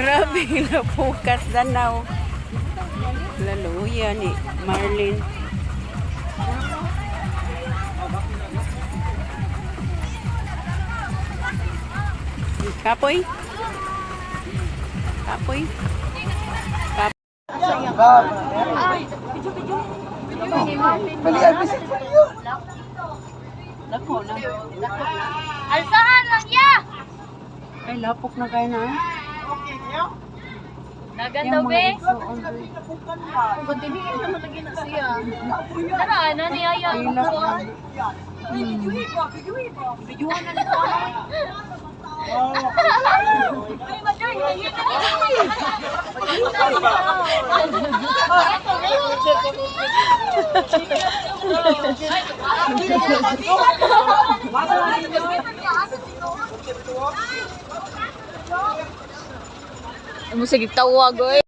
Grabe, napukas danaw. Laluya ni Marlin. Kapoy? Kapoy? Balian mo siya. Lako na. Alsahan lang ya! Ay, lapok na kayo na. Naganda be? Pagkatibigin naman lagi na siya. Tara, ano niya yan? Ay, lako na. Mo sige tawag oy.